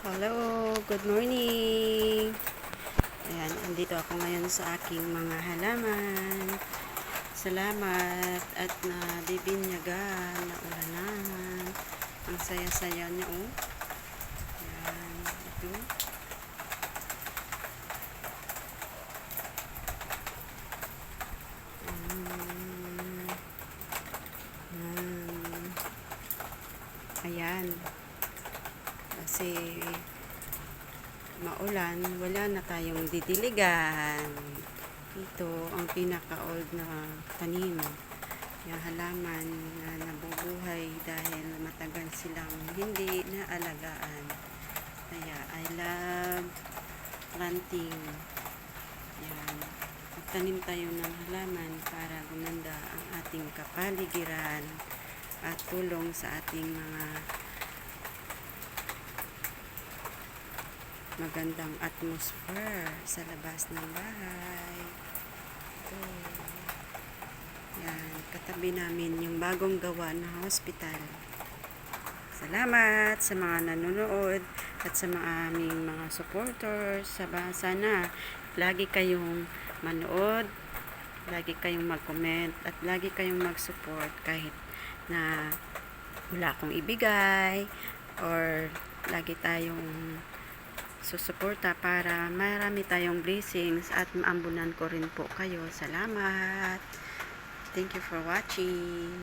Hello, good morning. Ayan, andito ako ngayon sa aking mga halaman. Salamat at nabibinyagan, naulanan. Ang saya-saya niya, oh. Ayan, ito. Mm. Mm. Ayan. Kasi maulan, wala na tayong didiligan. Ito ang pinaka-old na tanim. Yung halaman na nabubuhay dahil matagal silang hindi naalagaan. Kaya I love planting. Yan. Magtanim tayo ng halaman para gumanda ang ating kapaligiran at tulong sa ating mga magandang atmosphere sa labas ng bahay. Ito. Yan, katabi namin yung bagong gawa na hospital. Salamat sa mga nanonood at sa mga aming mga supporters. Saba, sana lagi kayong manood, lagi kayong mag-comment at lagi kayong mag-support kahit na wala akong ibigay or lagi tayong susuporta para marami tayong blessings at maambunan ko rin po kayo. Salamat! Thank you for watching.